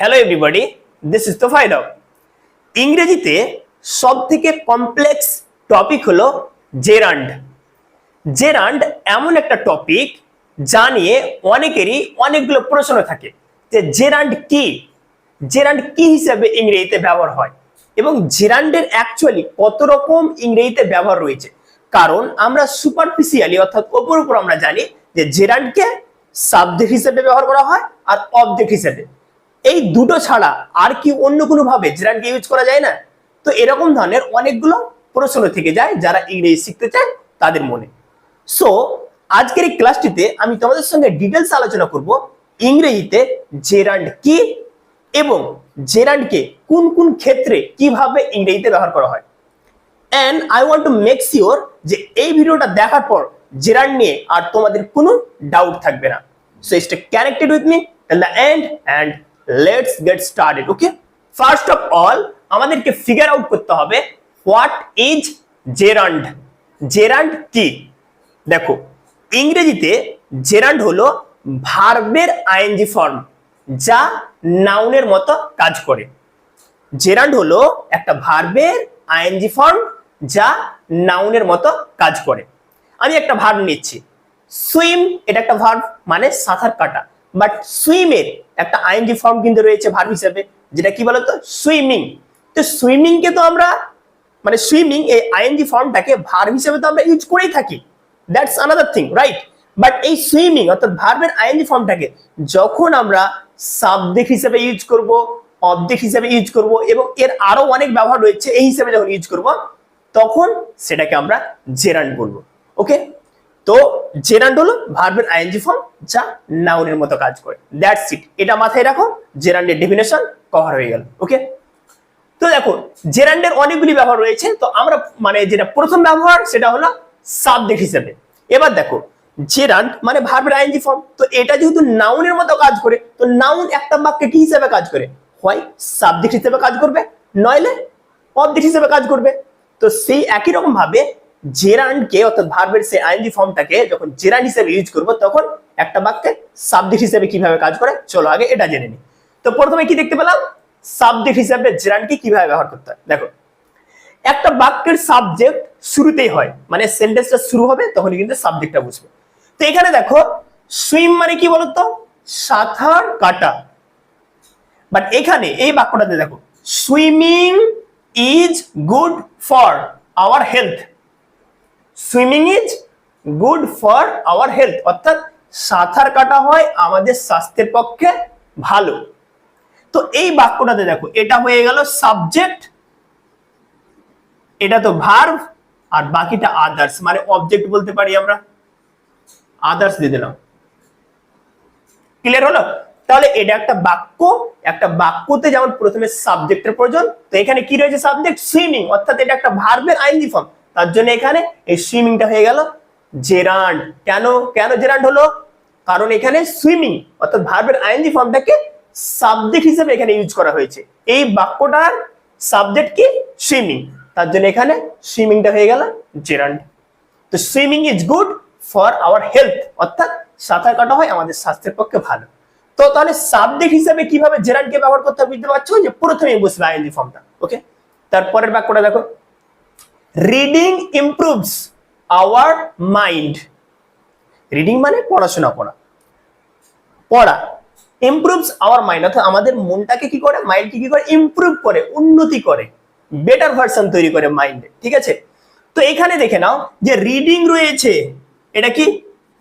Hello everybody this is তোফাইদব ইংরেজিতে সব থেকে কমপ্লেক্স টপিক হলো জেরান্ড জেরান্ড এমন একটা টপিক যা নিয়ে অনেকেরই অনেকগুলো প্রশ্ন থাকে যে জেরান্ড কি? জেরান্ড কি হিসাবে ইংরেজিতে ব্যবহার হয়? এবং জেরান্ডের অ্যাকচুয়ালি কত রকম ইংরেজিতে ব্যবহার রয়েছে? কারণ আমরা সুপারফিসিয়ালি অর্থাৎ ওপর উপর আমরা জানি যে জেরান্ডকে সাবজেক্ট হিসেবে ব্যবহার করা হয় আর অবজেক্ট হিসেবে। এই দুটো ছাড়া আর কি অন্য কোনো ভাবে জেরান্ডকে ইউজ করা যায় না? তো এরকম ধরনের অনেকগুলো প্রশ্ন থেকে যায় যারা ইংরেজি শিখতে চায় তাদের মনে। সো আজকের এই ক্লাসটিতে আমি তোমাদের সঙ্গে ডিটেলস আলোচনা করব ইংরেজিতে জেরান্ড কি এবং জেরান্ডকে কোন কোন ক্ষেত্রে কীভাবে ইংরেজিতে ব্যবহার করা হয়। And I want to make sure যে এই ভিডিওটা দেখার পর জেরান্ড নিয়ে আর তোমাদের কোনো ডাউট থাকবে না। So stay connected with me the end and let's get started okay first of all আমাদেরকে ফিগার আউট করতে হবে হোয়াট ইজ জেরান্ড জেরান্ড কি? দেখো, ইংরেজিতে জেরান্ড হলো ভার্বের আইএনজি ফর্ম যা নাউনের মতো কাজ করে। জেরান্ড হলো একটা ভার্বের আইএনজি ফর্ম যা নাউনের মতো কাজ করে। আমি একটা ভার্ব নিচ্ছি। সুইম এটা একটা ভার্ব মানে সাঁতার কাটা। বাট সুইমের একটা আইএনজি ফর্ম কিন্তু রয়েছে ভার্ব হিসেবে, যেটা কি বলতো? সুইমিং তো সুইমিংকে তো আমরা মানে সুইমিং এই আইএনজি ফর্মটাকে ভার্ব হিসেবে তো আমরা ইউজ করেই থাকি। That's another thing right but এই সুইমিং অর্থাৎ ভার্বের আইএনজি ফর্মটাকে যখন আমরা সাবজেক্ট হিসেবে ইউজ করব অবজেক্ট হিসেবে ইউজ করব এবং এর আরও অনেক ব্যবহার রয়েছে, এই হিসেবে যখন ইউজ করব, তখন সেটাকে আমরা জেরান্ড বলব। ওকে তো জেরান্ড হলো ভার্বের আইএনজি ফর্ম যা নাউনের মতো কাজ করে। দ্যাটস ইট এটা মাথায় রাখো জেরান্ডের ডেফিনেশন কভার হয়ে গেল ওকে তো দেখো জেরান্ডের অনেকগুলি ব্যবহার রয়েছে, তো আমরা মানে যেটা প্রথম ব্যবহার সেটা হলো সাবজেক্ট হিসেবে। এবার দেখো জেরান্ড মানে ভার্বের আইএনজি ফর্ম তো এটা যেহেতু নাউনের মতো কাজ করে, তো নাউন একটা বাক্যে কি হিসেবে কাজ করে? হয় সাবজেক্ট হিসেবে কাজ করবে, নইলে অবজেক্ট হিসেবে কাজ করবে। তো সেই একই রকম ভাবে জেরান্ডকে, অর্থাৎ ভার্বের সেই আইএনজি ফর্মটাকে যখন জেরান্ড হিসেবে ইউজ করব, তখন একটা বাক্যে সাবজেক্ট হিসেবে কীভাবে কাজ করে? চলো আগে এটা জেনে নিই। তো প্রথমে কি দেখতে পেলাম? সাবজেক্ট হিসেবে জেরান্ডকে কীভাবে ব্যবহার করতে হয়? দেখো, একটা বাক্যের সাবজেক্ট শুরুতেই হয় মানে সেন্টেন্সটা শুরু হবে, তখনই কিন্তু সাবজেক্টটা বুঝবে তো এখানে দেখো সুইম মানে কি বলতো? সাঁতার কাটা। বাট এখানে এই বাক্যটাতে দেখো swimming is good for our health swimming is good for our health অর্থাৎ সাঁতার কাটা হয় আমাদের স্বাস্থ্যের পক্ষে ভালো। তো এই বাক্যটাতে দেখো, এটা হয়ে গেল সাবজেক্ট এটা তো ভার্ভ আর বাকিটা আদার্স মানে অবজেক্ট বলতে পারি আমরা। আদার্স দিয়ে দিলাম। ক্লিয়ার হলো? তাহলে এটা একটা বাক্য, একটা বাক্যতে যেমন প্রথমে সাবজেক্টের প্রয়োজন, তো এখানে কি রয়েছে সাবজেক্ট সুইমিং অর্থাৎ এটা একটা ভার্বের আইনজি ফর্ম তার জন্য এখানে এই সুইমিংটা হয়ে গেল জেরান্ড। কেন? কেন জেরান্ড হলো? কারণ এখানে সুইমিং অর্থাৎ ভার্বের আইনজি ফর্মটাকে সাবজেক্ট হিসেবে এখানে ইউজ করা হয়েছে। এই বাক্যটার সাবজেক্ট কি? সুইমিং তার জন্য এখানে সুইমিংটা হয়ে গেল জেরান্ড। তো swimming is good for our health অর্থাৎ সাঁতার কাটা হয় আমাদের স্বাস্থ্যের পক্ষে ভালো। তো তাহলে সাবজেক্ট হিসেবে কীভাবে জেরান্ডকে ব্যবহার করতে হবে বুঝতে পারছ? যে প্রথমেই বসবে আইএনজি ফর্মটা ওকে তারপরের বাক্যটা দেখো। Reading improves our mind reading মানে পড়াশোনা করা। পড়া। ইমপ্রুভস আওয়ার মাইন্ড অর্থাৎ আমাদের মনটাকে কি করে? মাইন্ডকে কি করে? ইমপ্রুভ করে, উন্নতি করে। বেটার ভার্সন তৈরি করে মাইন্ডে ঠিক আছে? তো এখানে দেখে নাও যে রিডিং রয়েছে, এটা কি?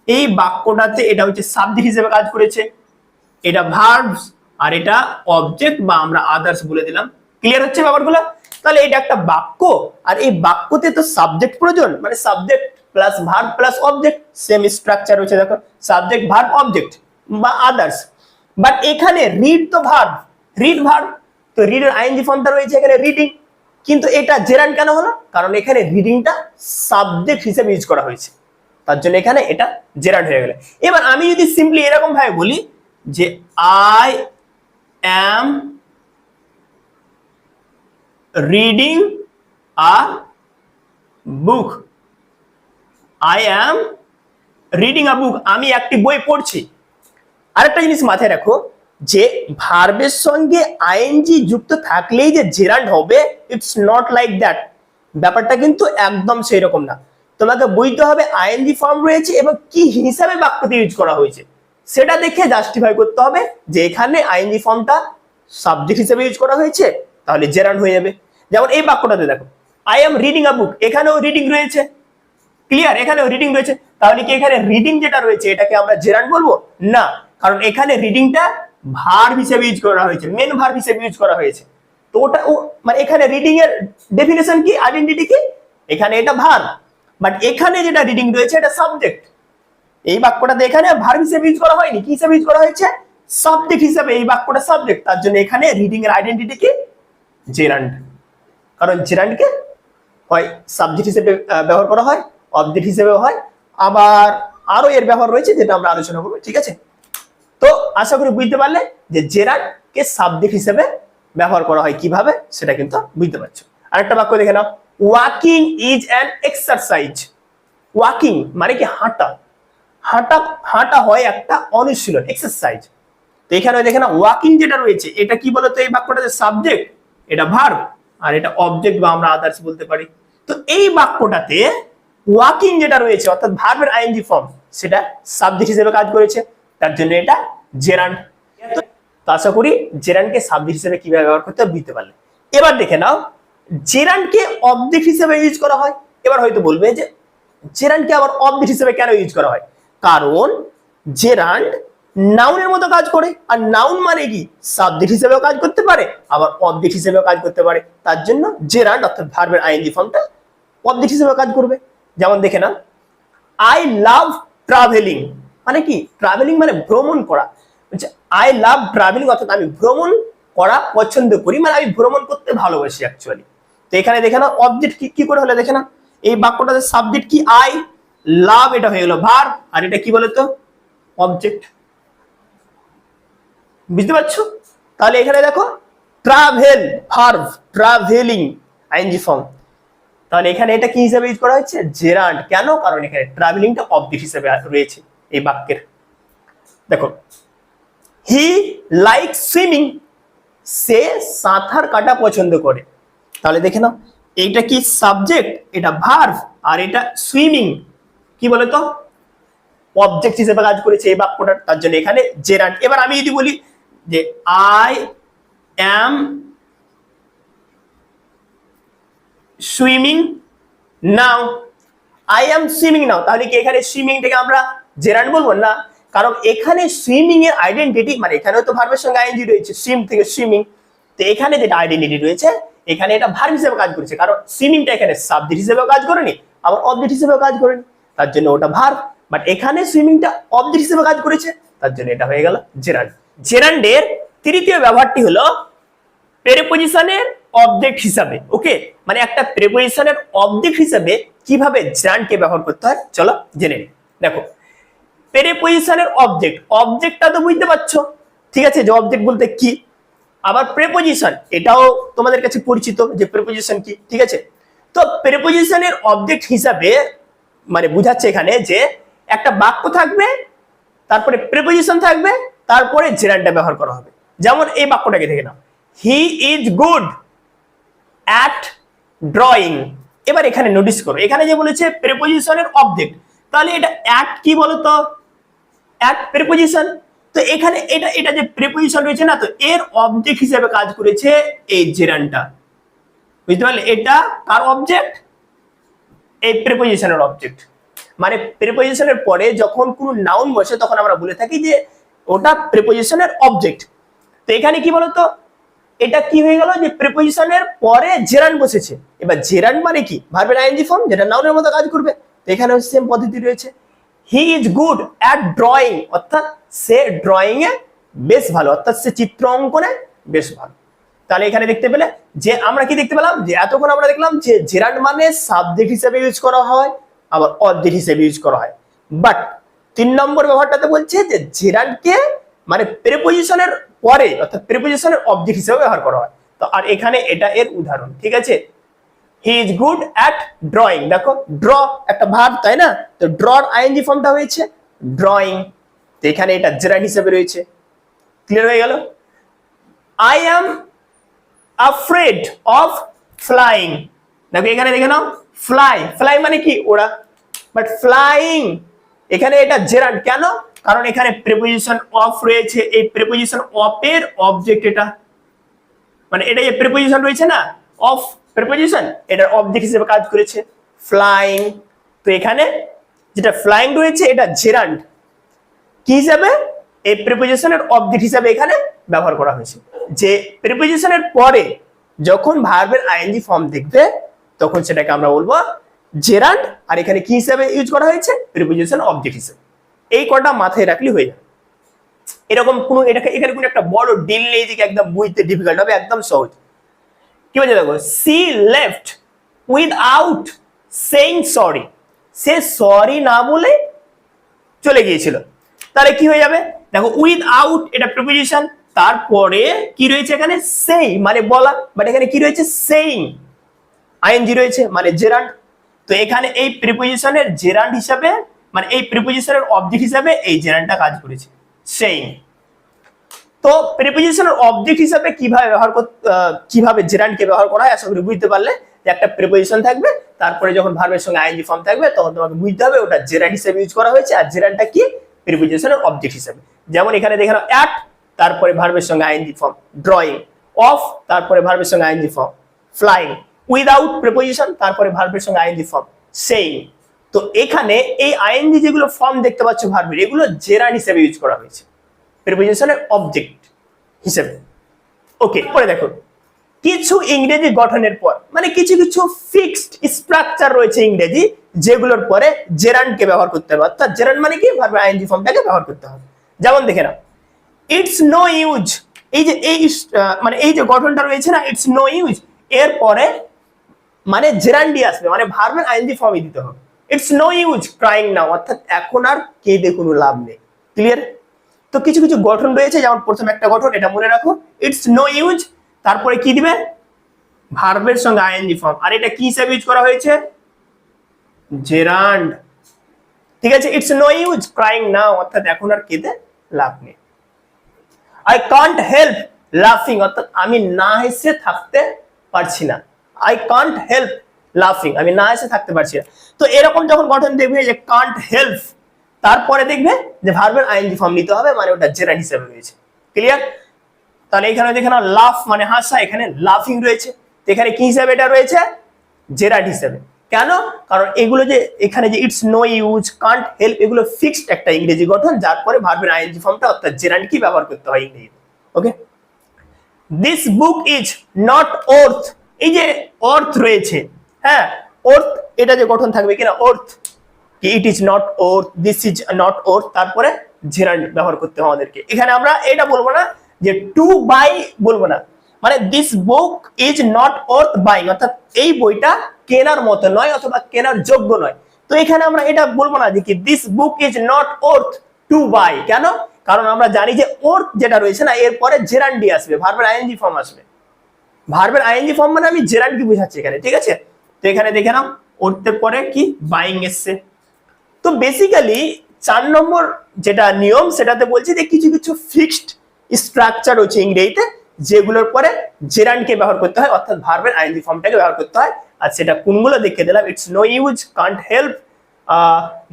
এই বাক্যটাতে এটা হচ্ছে সাবজেক্ট হিসেবে কাজ করেছে। এটা ভার্বস আর এটা অবজেক্ট বা আমরা আদার্স বলে দিলাম। ক্লিয়ার হচ্ছে ব্যাপারগুলো? তাহলে এটা একটা বাক্য, আর এই বাক্যতে তো সাবজেক্ট প্রয়োজন মানে subject plus verb plus object same structure রয়েছে, দেখো সাবজেক্ট ভার্ব অবজেক্ট বা আদার্স বাট এখানে রিড তো ভার্ব রিড ভার্ব তো রিডের আইএনজি ফর্মটা রয়েছে এখানে রিডিং কিন্তু এটা জেরান কেন হলো? কারণ এখানে রিডিংটা সাবজেক্ট হিসেবে ইউজ করা হয়েছে, তার জন্য এখানে এটা জেরান হয়ে গেল। এবার আমি যদি সিম্পলি এরকম ভাবে বলি যে I am reading a book I am reading a book আমি একটি বই পড়ছি। আরেকটা জিনিস মাথায় রাখো, যে ভার্বের সঙ্গে আইএনজি যুক্ত থাকলেই যে জেরান্ড হবে ইটস নট লাইক দ্যাট ব্যাপারটা কিন্তু একদম সেই রকম না। তোমাকে বুঝতে হবে আইএনজি ফর্ম রয়েছে এবং কি হিসাবে বাক্যতে ইউজ করা হয়েছে। সেটা দেখে জাস্টিফাই করতে হবে যে এখানে আইএনজি ফর্মটা সাবজেক্ট হিসেবে ইউজ করা হয়েছে। তাহলে জেরান্ড হয়ে যাবে। যেমন এই বাক্যটাতে দেখো I am reading a book এখানেও রিডিং রয়েছে। ক্লিয়ার এখানেও রিডিং রয়েছে। তাহলে কি এখানে রিডিং যেটা রয়েছে, এটাকে আমরা জেরান্ড বলব? না, কারণ এখানে রিডিংটা ভার্ব হিসেবে ইউজ করা হয়েছে মেন ভার্ব হিসেবে ইউজ করা হয়েছে। তো ওটা ও মানে এখানে রিডিং এর ডেফিনেশন কি? আইডেন্টিটি কি? এখানে এটা ভার্ব বাট এখানে যেটা রিডিং রয়েছে, এটা সাবজেক্ট এই বাক্যটাতে এখানে ভার্ব হিসেবে ইউজ করা হয়নি। কি হিসেবে ইউজ করা হয়েছে? সাবজেক্ট হিসেবে এই বাক্যটা সাবজেক্ট তার জন্য এখানে রিডিং এর আইডেন্টিটি কি? জেরান্ড কারণ জেরান্ডকে হয় সাবজেক্ট হিসেবে ব্যবহার করা হয় অবজেক্ট হিসেবে হয়। আবার আরও এর ব্যবহার রয়েছে যেটা আমরা আলোচনা করব, ঠিক আছে? তো আশা করি বুঝতে পারলে যে জেরান্ডকে সাবজেক্ট হিসেবে ব্যবহার করা হয় কীভাবে, সেটা কিন্তু বুঝতে পারছ। আরেকটা বাক্য দেখে নাও। Walking is an exercise walking মানে কি হাঁটা? হাঁটা হাঁটা হয় একটা অনুশীলন এক্সারসাইজ তো এখানে দেখে না ওয়াকিং যেটা রয়েছে, এটা কি বলতো এই বাক্যটা যে সাবজেক্ট এটা ভার্ব আর এটা অবজেক্ট বা আমরা আদার্স বলতে পারি। তো এই বাক্যটাতে ওয়াকিং যেটা রয়েছে, অর্থাৎ ভার্বের আইএনজি ফর্ম সেটা সাবজেক্ট হিসেবে কাজ করেছে। তার জন্য এটা জেরান্ড আশা করি জেরান্ডকে সাবজেক্ট হিসেবে কীভাবে ব্যবহার করতে বুঝতে পারলে। এবার দেখে নাও জেরান্ডকে অবজেক্ট হিসেবে ইউজ করা হয়। এবার হয়তো বলবে যে জেরান্ডকে আবার অবজেক্ট হিসেবে কেন ইউজ করা হয়? কারণ জেরান্ড নাউনের মতো কাজ করে, আর নাউন মানে কি? সাবজেক্ট হিসেবেও কাজ করতে পারে, আবার অবজেক্ট হিসেবেও কাজ করতে পারে। তার জন্য জেরান্ড অর্থাৎ ভার্বের আইএনজি ফর্মটা অবজেক্ট হিসেবে কাজ করবে। যেমন দেখে না আই লাভ ট্রাভেলিং মানে কি? ট্রাভেলিং মানে ভ্রমণ করা। আই লাভ ট্রাভেলিং অর্থাৎ আমি ভ্রমণ করা পছন্দ করি মানে আমি ভ্রমণ করতে ভালোবাসি অ্যাকচুয়ালি তো এখানে দেখে না অবজেক্ট কি কি করে হলে দেখে না এই বাক্যটাতে সাবজেক্ট কি? আই লাভ এটা হয়ে গেল ভার আর এটা কি বলতো? অবজেক্ট বুঝতে পারছ? তাহলে এখানে দেখো travel verb travelling ING form তাহলে এখানে এটা কি হিসাবে ইউজ করা হচ্ছে জেরান্ড কেন? কারণ এখানে ট্রাভেলিংটা অবজেক্ট হিসেবে রয়েছে এই বাক্যের। দেখো হি লাইক সুইমিং সে সাঁতার কাটা পছন্দ করে। তাহলে দেখে নাও, এইটা কি সাবজেক্ট এটা ভার্ভ আর এটা সুইমিং কি বলে তো অবজেক্ট হিসেবে কাজ করেছে এই বাক্যটা, তার জন্য এখানে জেরান্ড এবার আমি যদি বলি যে I am swimming now I am swimming now তাহলে কি এখানে সুইমিং থেকে আমরা জেরান্ড বলব? না। কারণ এখানে সুইমিং এর আইডেন্টিটি মানে এখানেও তো ভার্বের সঙ্গে আইএনজি রয়েছে সুইম থেকে সুইমিং তো এখানে যেটা আইডেন্টিটি রয়েছে, এখানে এটা ভার্ব হিসেবে কাজ করেছে। কারণ সুইমিংটা এখানে সাবজেক্ট হিসেবেও কাজ করেনি, আবার অবজেক্ট হিসেবেও কাজ করেনি। তার জন্য ওটা ভার্ব বাট এখানে সুইমিংটা অবজেক্ট হিসেবে কাজ করেছে, তার জন্য এটা হয়ে গেল জেরান্ড জেরান্ডের তৃতীয় ব্যবহারটি হলো প্রেপোজিশনের অবজেক্ট হিসাবে ওকে মানে একটা প্রেপোজিশনের অবজেক্ট হিসাবে কীভাবে জেরান্ডকে ব্যবহার করতে হয়, চলো জেনে নিই। দেখো প্রেপোজিশনের অবজেক্ট অবজেক্টটা তো বুঝতে পারছ, ঠিক আছে? যে অবজেক্ট বলতে কি? আবার প্রেপোজিশন এটাও তোমাদের কাছে পরিচিত যে প্রেপোজিশন কি, ঠিক আছে? তো প্রেপোজিশনের অবজেক্ট হিসাবে মানে বুঝাচ্ছে এখানে যে একটা বাক্য থাকবে, তারপরে প্রেপোজিশন থাকবে তারপরে জেরান্ডটা ব্যবহার করা হবে। যেমন এই বাক্যটাকে দেখে নাও। He is good at drawing এবার এখানে নোটিস করো। এখানে যে বলেছে প্রেপোজিশনের অবজেক্ট তাহলে এটা অ্যাট কি বলতো? অ্যাট প্রেপোজিশন তো এখানে এটা এটা যে প্রেপোজিশন রয়েছে না, তো এর অবজেক্ট হিসেবে কাজ করেছে এই জেরানটা বুঝতে পারলে? এটা কার অবজেক্ট এই প্রেপোজিশনের অবজেক্ট মানে প্রেপোজিশনের পরে যখন কোনো নাউন বসে, তখন আমরা বলে থাকি যে ওটা প্রেপোজিশনের অবজেক্ট তো এখানে কি বলতো? এটা কি হয়ে গেল যে প্রিপোজিশনের পরে জেরান বসেছে। এবার জেরান মানে কি? ভার্বের আইএনজি ফর্ম যেটা নাউনের মতো কাজ করবে। তো এখানে সেম পদ্ধতি রয়েছে। He is good at drawing অর্থাৎ সে ড্রয়িং এ বেশ ভালো, অর্থাৎ সে চিত্র অঙ্কনে বেশ ভালো। তাহলে এখানে দেখতে পেলে যে আমরা কি দেখতে পেলাম? যে এতক্ষণ আমরা দেখলাম যে জেরান্ড মানে সাবজেক্ট হিসেবে ইউজ করা হয়, আবার অবজেক্ট হিসেবে ইউজ করা হয়। বাট তিন নম্বর ব্যবহারটাতে বলছে যে জেরান্ডকে মানে প্রেপোজিশনের পরে, অর্থাৎ প্রেপোজিশনের অবজেক্ট হিসেবে ব্যবহার করা হয়। তো আর এখানে এটা এর উদাহরণ, ঠিক আছে? He is good at drawing দেখো ড্র একটা ভাব তাই না? তো ড্রর আইএনজি ফর্মটা হয়েছে ড্রয়িং তো এখানে এটা জেরান্ড হিসেবে রয়েছে। ক্লিয়ার হয়ে গেল? I am afraid of flying দেখো, এখানে দেখে নাও। ফ্লাই ফ্লাই মানে কি? ওরা। বাট ফ্লাইং এখানে এটা জেরান্ড কেন? কারণ এখানে প্রিপোজিশন অফ রয়েছে। এই প্রিপোজিশন অফ এর অবজেক্ট এটা। মানে এটা যে প্রিপোজিশন রয়েছে না? অফ প্রিপোজিশন এটার অবজেক্ট হিসেবে কাজ করেছে। ফ্লাইং তো এখানে যেটা ফ্লাইং রয়েছে, এটা জেরান্ড কি হিসাবে? এই প্রিপোজিশনের অবজেক্ট হিসাবে এখানে ব্যবহার করা হয়েছে। যে প্রিপোজিশনের পরে যখন ভার্বের আইএনজি ফর্ম দেখবে, তখন সেটাকে আমরা বলব জেরান্ড আর এখানে কি হিসাবে ইউজ করা হয়েছে? প্রিপোজিশন অবজেক্ট হিসেবে। এই কটা মাথায় রাখলে হয়ে যাবে। এরকম কোনো, এটাকে, এখানে কোনো একটা বড় ডিল নেই যে একদম বুঝতে ডিফিকাল্ট হবে, একদম সহজ। কি বলছে দেখো? She left without saying sorry say sorry না বলে চলে গিয়েছিল। তাহলে কি হয়ে যাবে? দেখো উইথ আউট এটা প্রিপোজিশন তারপরে কি রয়েছে এখানে? সেই মানে বলা বাট এখানে কি রয়েছে? সেইং আইএনজি রয়েছে মানে জেরান্ড তো এখানে এই প্রিপোজিশনের জেরান্ড হিসাবে মানে এই প্রিপোজিশনের অবজেক্ট হিসাবে এই জেরান্ডটা কাজ করেছে। সেইং তো প্রিপোজিশনের অবজেক্ট হিসাবে কীভাবে ব্যবহার কীভাবে জেরান্ডকে ব্যবহার করা হয়, আশা করি বুঝতে পারলে। যে একটা প্রিপোজিশন থাকবে, তারপরে যখন ভার্বের সঙ্গে আইএনজি ফর্ম থাকবে, তখন তোমাকে বুঝতে হবে ওটা জেরান্ড হিসেবে ইউজ করা হয়েছে আর জেরান্ডটা কি? প্রিপোজিশনের অবজেক্ট হিসেবে। যেমন এখানে দেখে নাও অ্যাট তারপরে ভার্বের সঙ্গে আইএনজি ফর্ম ড্রয়িং অফ তারপরে ভার্বের সঙ্গে ING form flying without preposition তারপরে ভার্বের সঙ্গে আইএনজি ফর্ম সেই তো এখানে এই আইএনজি যেগুলো ফর্ম দেখতে পাচ্ছ ভার্বের এগুলো জেরান্ড হিসেবে ইউজ করা হয়েছে। প্রিপোজিশনের অবজেক্ট হিসেবে। ওকে পরে দেখো। কিছু ইংরেজি গঠনের পর মানে কিছু কিছু ফিক্সড স্ট্রাকচার রয়েছে ইংরেজি, যেগুলোর পরে জেরান্ডকে ব্যবহার করতে হবে। অর্থাৎ জেরান্ড মানে কি? ভাবে আইএনজি ফর্মটাকে ব্যবহার করতে হবে। যেমন দেখে নাও। ইটস নো ইউজ এই যে এই মানে এই যে গঠনটা রয়েছে না ইটস নো ইউজ এর পরে মানে জেরান্ডি আসবে মানে ভার্বের আইএনজি ফর্মই দিতে হবে। It's no use crying now অর্থাৎ এখন আর কেঁদে কোনো লাভ নেই। ক্লিয়ার তো কিছু কিছু গঠন রয়েছে, যেমন প্রথম একটা গঠন, এটা মনে রাখো। ইটস নো ইউজ তারপরে কি দিবে? ভার্বের সঙ্গে আইএনজি ফর্ম আর এটা কি হিসাবে ইউজ করা হয়েছে? জেরান্ড। ঠিক আছে? It's no use crying now অর্থাৎ এখন আর কেঁদে লাভ নেই। আই কান্ট হেল্প লাফিং অর্থাৎ আমি না হেসে থাকতে পারছি না। আই কান্ট হেল্প লাফিং আমি না হেসে থাকতে পারছি না। তো এরকম যখন গঠন দেখবে যে কান্ট হেল্প তারপরে দেখবে যে ভার্বের আইএনজি ফর্ম নিতে হবে মানে ওটা জেরান্ড হিসেবে রয়েছে। ক্লিয়ার তাহলে এখানে দেখে নাও লাফ মানে হাসা, এখানে লাফিং রয়েছে। এখানে কি হিসাবে এটা রয়েছে? জেরাড হিসাবে। কেন? কারণ এগুলো যে, এখানে যে it's no use can't help এগুলো ফিক্সড একটা ইংরেজি গঠন, যার পরে ভার্বের আইএনজি ফর্মটা অর্থাৎ জেরান্ড কি ব্যবহার করতে হয় ইংরেজিতে। Okay this book is not worth এই যে অর্থ রয়েছে হ্যাঁ অর্থ এটা যে গঠন থাকবে কিনা? অর্থ কি? It is not worth this is not worth তারপরে জেরান্ড ব্যবহার করতে হবে আমাদেরকে। এখানে আমরা এটা বলব না যে টু বাই বলব না। মানে this book is not worth buy অর্থাৎ এই বইটা কেনার মতো নয় অথবা কেনার যোগ্য নয়। তো এখানে আমরা এটা বলব না যে কি this book is not worth to buy কেন? কারণ আমরা জানি যে ওর্থ যেটা রয়েছে না, এরপরে জেরান্ডি আসবে ভার্বের আইএনজি ফর্ম আসবে। ভার্বের আইএনজি ফর্ম মানে আমি জেরান্ড কি বোঝাচ্ছি এখানে, ঠিক আছে? তো এখানে দেখে নাও, ওরতে পরে কি? বাইং এসছে। তো বেসিক্যালি চার নম্বর যেটা নিয়ম, সেটাতে বলছি যে কিছু কিছু ফিক্সড স্ট্রাকচার রয়েছে ইংরেজিতে, যেগুলোর পরে জেরান্ডকে ব্যবহার করতে হয়, অর্থাৎ ভার্বের আইএনজি ফর্মটাকে ব্যবহার করতে হয়। আর সেটা কোনগুলো দেখে দিলাম it's no use can't help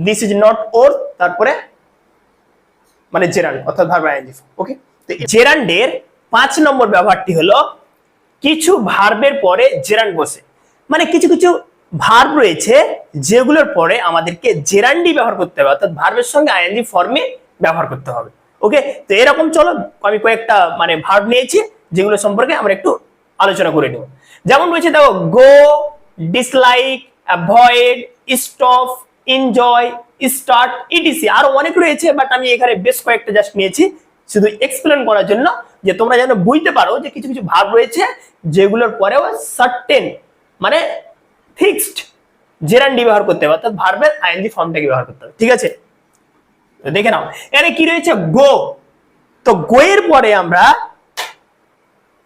this is not worth তারপরে মানে জেরান্ড অর্থাৎ ভার্বের আইএনজি ফর্ম ওকে তো জেরান্ডের পাঁচ নম্বর ব্যবহারটি হলো কিছু ভার্বের পরে জেরান্ড বসে। মানে কিছু কিছু ভার্ব রয়েছে যেগুলোর পরে আমাদেরকে জেরান্ডি ব্যবহার করতে হবে, অর্থাৎ ভার্বের সঙ্গে আইএনজি ফর্মে ব্যবহার করতে হবে। ওকে তো এরকম চলো, আমি কয়েকটা মানে ভার্ব নিয়েছি, যেগুলো সম্পর্কে আমরা একটু আলোচনা করে নেব। যেমন রয়েছে দেখো go dislike avoid stop enjoy start etc আরও অনেক রয়েছে বাট আমি এখানে বেশ কয়েকটা জাস্ট নিয়েছি। শুধু এক্সপ্লেন করার জন্য যে তোমরা যেন বুঝতে পারো যে কিছু কিছু ভাব রয়েছে যেগুলোর পরেও সার্টেন মানে ফিক্সড জেরান্ডি ব্যবহার করতে হবে, অর্থাৎ ভার্বের আইএনজি ফর্মটাকে ব্যবহার করতে হবে, ঠিক আছে? দেখে নাও, এখানে কি রয়েছে? গো তো গো এর পরে আমরা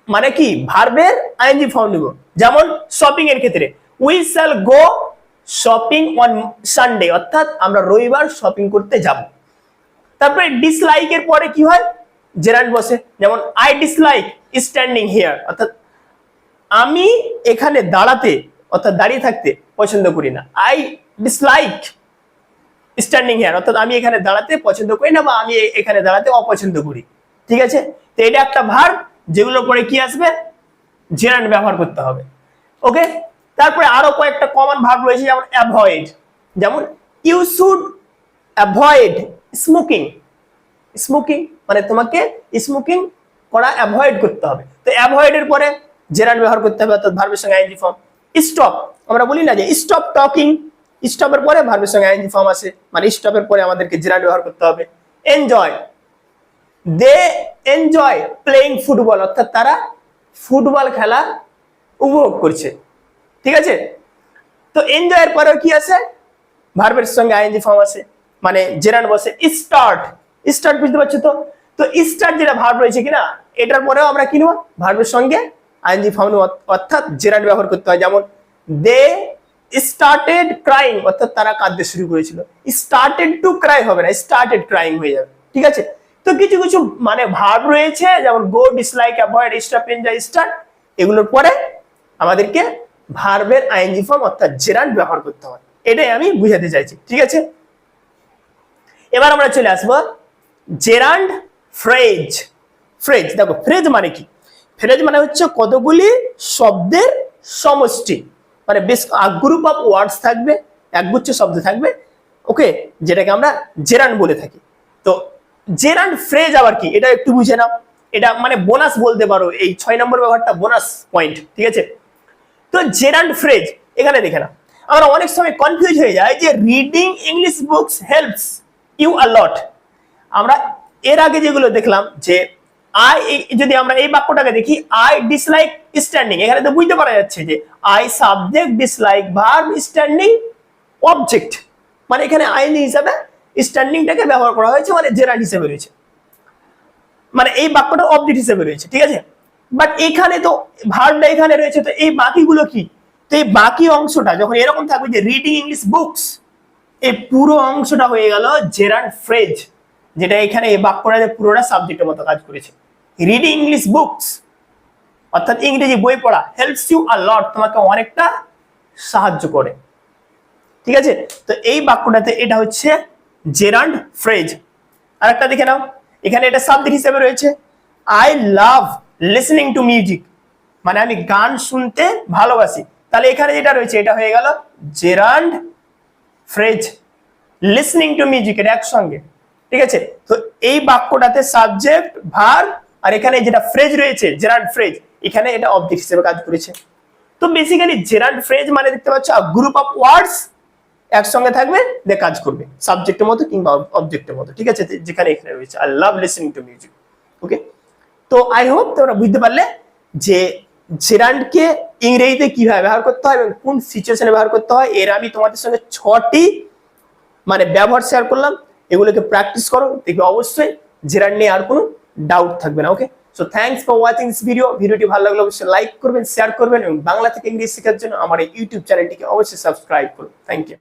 মানে কি? ভার্বের আইএনজি ফর্ম নিব। যেমন শপিং এর ক্ষেত্রে we shall go shopping on Sunday অর্থাৎ আমরা রবিবার শপিং করতে যাব। তারপরে ডিসলাইক এর পরে কি হয়? জেরান্ড বসে। যেমন আই ডিসলাইক স্ট্যান্ডিং হিয়ার অর্থাৎ আমি এখানে দাঁড়াতে, অর্থাৎ দাঁড়িয়ে থাকতে পছন্দ করি না। আই ডিসলাইক স্ট্যান্ডিং হেয়ার অর্থাৎ আমি এখানে দাঁড়াতে পছন্দ করি না বা আমি এখানে দাঁড়াতে অপছন্দ করি। ঠিক আছে? তো এটা একটা ভার যেগুলোর পরে কি আসবে? জেরান্ড ব্যবহার করতে হবে। ওকে তারপরে আরও কয়েকটা কমন ভাব রয়েছে, যেমন অ্যাভয়েড যেমন you should avoid smoking smoking মানে তোমাকে স্মোকিং করা অ্যাভয়েড করতে হবে। তো অ্যাভয়েড এর পরে জেরান্ড ব্যবহার করতে হবে, অর্থাৎ ভার্বের সঙ্গে আইএনজি ফর্ম স্টপ আমরা বলি না যে স্টপ টকিং স্টপের পরে ভার্বের সঙ্গে আইএনজি ফর্ম আসে মানে স্টপের পরে আমাদেরকে জেরান্ড ব্যবহার করতে হবে। Enjoy they enjoy playing football অর্থাৎ তারা ফুটবল খেলা উপভোগ করছে। ঠিক আছে? তো এনজয়ের পরেও কি আছে ভার্বের সঙ্গে আইএনজি ফর্ম আছে মানে জেরান বসে স্টার্ট স্টার্ট বুঝতে পারছ তো? তো স্টার্ট যেটা ভার্ব রয়েছে কিনা, এটার পরেও আমরা কি নেব? ভার্বের সঙ্গে আইএনজি ফর্ম অর্থাৎ জেরান ব্যবহার করতে হয়। যেমন দে স্টার্টেড ক্রাইং অর্থাৎ তারা কাঁদতে শুরু করেছিল। স্টার্টেড টু ক্রাই হবে না স্টার্টেড ক্রাইং হয়ে যাবে, ঠিক আছে? তো কিছু কিছু মানে ভার্ব রয়েছে, যেমন go dislike avoid stop enjoy start এগুলোর পরে আমাদেরকে ভার্বের আইএনজি ফর্ম, অর্থাৎ জেরান্ড ব্যবহার করতে হয় এটাই আমি বুঝাতে চাইছি, ঠিক আছে? এবার আমরা চলে আসব জেরান্ড ফ্রেজ ফ্রেজ, দেখো, ফ্রেজ মানে কি? ফ্রেজ মানে হচ্ছে কতগুলি শব্দের সমষ্টি। মানে বেশ গ্রুপ অফ ওয়ার্ডস থাকবে একগুচ্ছ শব্দ থাকবে। ওকে যেটাকে আমরা জেরান বলে থাকি। তো জেরান্ড ফ্রেজ আবার কি? এটা একটু বুঝে নাও। এটা মানে বোনাস বলতে পারো, এই ছয় নম্বর ব্যবহারটা বোনাস পয়েন্ট ঠিক আছে? তো জেরান্ড ফ্রেজ, এখানে দেখে না আমরা অনেক সময় কনফিউজ হয়ে যায় যে reading English books helps you a lot আমরা এর আগে যেগুলো দেখলাম যে আই যদি আমরা এই বাক্যটাকে দেখি আই ডিসলাইক স্ট্যান্ডিং এখানে তো বুঝতে পারা যাচ্ছে যে I subject dislike verb standing object মানে এখানে আইনি হিসাবে স্ট্যান্ডিংটাকে ব্যবহার করা হয়েছে মানে জেরান্ড হিসেবে রয়েছে। মানে এই বাক্যটা অবজেক্ট হিসেবে রয়েছে, ঠিক আছে? বাট এখানে তো ভার্বটা এখানে রয়েছে, তো এই বাকিগুলো কি? তো এই বাকি অংশটা, যখন এরকম থাকবে যে রিডিং ইংলিশ বুকস এই পুরো অংশটা হয়ে গেল জেরান ফ্রেজ যেটা এখানে এই বাক্যটা যে পুরোটা সাবজেক্টের মতো কাজ করেছে। রিডিং ইংলিশ বুকস অর্থাৎ ইংরেজি বই পড়া হেল্পস ইউ আ লট তোমাকে অনেকটা সাহায্য করে। ঠিক আছে? তো এই বাক্যটাতে এটা হচ্ছে জেরান্ড ফ্রেজ আরেকটা দেখে নাও। এখানে এটা সাবজেক্ট হিসেবে রয়েছে। I love listening to music মানে আমি গান শুনতে ভালোবাসি। তাহলে এখানে যেটা রয়েছে, এটা হয়ে গেল gerund phrase listening to music এটা একসঙ্গে। ঠিক আছে? তো এই বাক্যটাতে সাবজেক্ট ভার আর এখানে যেটা ফ্রেজ রয়েছে জেরান্ড ফ্রেজ এখানে এটা অবজেক্ট হিসেবে কাজ করেছে। তো বেসিক্যালি জেরান্ড ফ্রেজ মানে দেখতে পাচ্ছ গ্রুপ অফ ওয়ার্ডস একসঙ্গে থাকবে, দিয়ে কাজ করবে। সাবজেক্টের মতো কিংবা অবজেক্টের মতো, ঠিক আছে? যেখানে এখানে রয়েছে I love listening to music okay তো আই হোপ তোমরা বুঝতে পারলে যে জেরান্ডকে ইংরেজিতে কীভাবে ব্যবহার করতে হয় এবং কোন সিচুয়েশনে ব্যবহার করতে হয়। এর আমি তোমাদের সঙ্গে ছটি মানে ব্যবহার শেয়ার করলাম। এগুলোকে প্র্যাকটিস করো, দেখবে অবশ্যই জেরার নিয়ে আর কোনো ডাউট থাকবে না okay so thanks for watching this video ভিডিওটি ভালো লাগলে অবশ্যই লাইক করবেন শেয়ার করবেন এবং বাংলা থেকে ইংলিশ শেখার জন্য আমার এই ইউটিউব চ্যানেলটিকে অবশ্যই সাবস্ক্রাইব করুন। Thank you